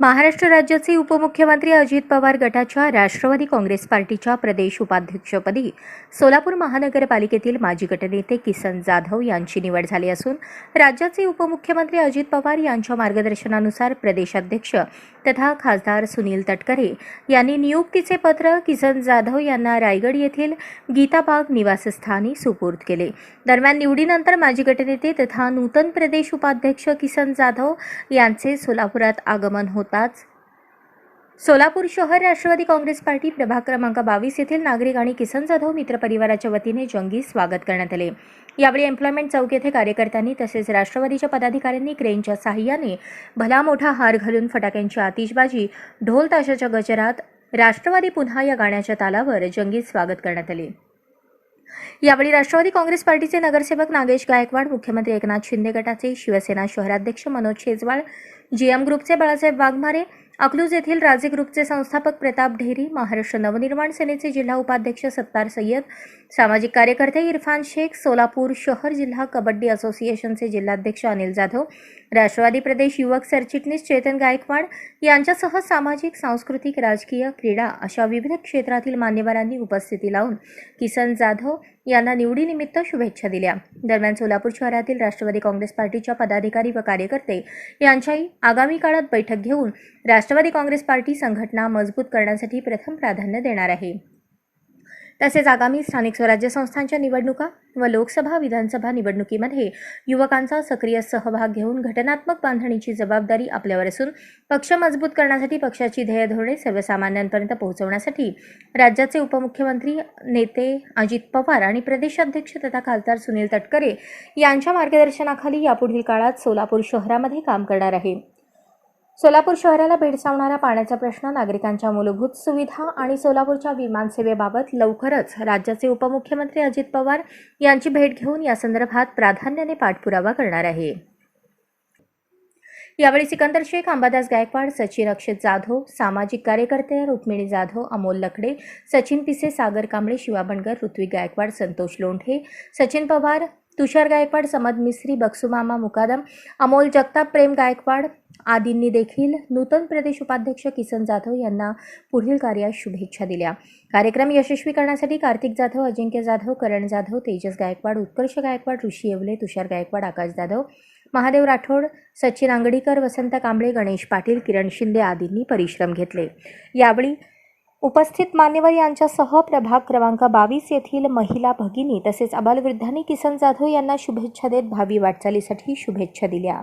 महाराष्ट्र राज्याचे उपमुख्यमंत्री अजित पवार गटाच्या राष्ट्रवादी काँग्रेस पार्टीच्या प्रदेश उपाध्यक्षपदी सोलापूर महानगरपालिकेतील माजी गटनेते किसन जाधव यांची निवड झाली असून राज्याचे उपमुख्यमंत्री अजित पवार यांच्या मार्गदर्शनानुसार प्रदेशाध्यक्ष तथा खासदार सुनील तटकरे यांनी नियुक्तीचे पत्र किसन जाधव यांना रायगड येथील गीताबाग निवासस्थानी सुपूर्द केले. दरम्यान निवडीनंतर माजी गटनेते तथा नूतन प्रदेश उपाध्यक्ष किसन जाधव यांचे सोलापुरात आगमन होताच सोलापूर शहर राष्ट्रवादी काँग्रेस पार्टी प्रभाग क्रमांक बावीस येथील नागरिक आणि किसन जाधव मित्र परिवाराच्या वतीने जंगी स्वागत करण्यात आले. यावेळी एम्प्लॉयमेंट चौक येथे कार्यकर्त्यांनी तसेच राष्ट्रवादीच्या पदाधिकाऱ्यांनी क्रेनच्या सहाय्याने भला मोठा हार घालून फटाक्यांची आतिषबाजी ढोल ताशाच्या गजरात राष्ट्रवादी पुन्हा या गाण्याच्या तालावर जंगी स्वागत करण्यात आले. यावेळी राष्ट्रवादी काँग्रेस पार्टीचे नगरसेवक नागेश गायकवाड मुख्यमंत्री एकनाथ शिंदे गटाचे शिवसेना शहराध्यक्ष मनोज शेजवाळ जीएम ग्रुपचे बाळासाहेब वाघमारे अकलूज येथील राजे ग्रुपचे संस्थापक प्रताप ढेरी महाराष्ट्र नवनिर्माण सेनेचे जिल्हा उपाध्यक्ष सत्तार सय्यद सामाजिक कार्यकर्ते इरफान शेख सोलापूर शहर जिल्हा कबड्डी असोसिएशनचे जिल्हाध्यक्ष अनिल जाधव राष्ट्रवादी प्रदेश युवक सरचिटणीस चेतन गायकवाड यांच्यासह सामाजिक सांस्कृतिक राजकीय क्रीडा अशा विविध क्षेत्रातील मान्यवरांनी उपस्थिती लावून किसन जाधव यांना निवडीनिमित्त शुभेच्छा दिल्या. दरम्यान सोलापूर शहरातील राष्ट्रवादी काँग्रेस पार्टीच्या पदाधिकारी व कार्यकर्ते यांच्याही आगामी काळात बैठक घेऊन राष्ट्रवादी काँग्रेस पार्टी संघटना मजबूत करण्यासाठी प्रथम प्राधान्य देणार आहे. तसेच आगामी स्थानिक स्वराज्य संस्थांच्या निवडणुका व लोकसभा विधानसभा निवडणुकीमध्ये युवकांचा सक्रिय सहभाग घेऊन घटनात्मक बांधणीची जबाबदारी आपल्यावर असून पक्ष मजबूत करण्यासाठी पक्षाची ध्येय धोरणे सर्वसामान्यांपर्यंत पोहोचवण्यासाठी राज्याचे उपमुख्यमंत्री नेते अजित पवार आणि प्रदेशाध्यक्ष तथा खासदार सुनील तटकरे यांच्या मार्गदर्शनाखाली यापुढील काळात सोलापूर शहरामध्ये काम करणार आहे. सोलापूर शहराला भेडसावणारा पाण्याचा प्रश्न नागरिकांच्या मूलभूत सुविधा आणि सोलापूरच्या विमानसेवेबाबत लवकरच राज्याचे उपमुख्यमंत्री अजित पवार यांची भेट घेऊन या संदर्भात प्राधान्याने पाठपुरावा करणार आहे. यावेळी सिकंदर शेख अंबादास गायकवाड सचिन अक्षत जाधव सामाजिक कार्यकर्ते रुक्मिणी जाधव अमोल लकडे सचिन पिसे सागर कांबळे शिवा बनगर ऋत्विक गायकवाड संतोष लोंढे सचिन पवार तुषार गायकवाड समद मिस्त्री बक्सुमामा मुकादम अमोल जगताप प्रेम गायकवाड आदींनी देखील नूतन प्रदेश उपाध्यक्ष किसन जाधव यांना पुढील कार्यास शुभेच्छा दिल्या. कार्यक्रम यशस्वी करण्यासाठी कार्तिक जाधव अजिंक्य जाधव करण जाधव तेजस गायकवाड उत्कर्ष गायकवाड ऋषी येवले तुषार गायकवाड आकाश जाधव महादेव राठोड सचिन आंगडीकर वसंत कांबळे गणेश पाटील किरण शिंदे आदींनी परिश्रम घेतले. यावेळी उपस्थित मान्यवर यांच्यासह प्रभाग क्रमांक बावीस येथील महिला भगिनी तसेच अबालवृद्धांनी किसन जाधव यांना शुभेच्छा देत भावी वाटचालीसाठी शुभेच्छा दिल्या.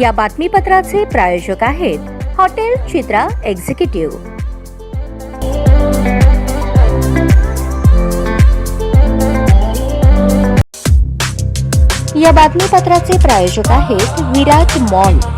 या बातमीपत्राचे प्रायोजक आहेत हॉटेल चित्रा एक्झिक्युटिव्ह. या बातमीपत्राचे प्रायोजक आहेत विराज मॉल.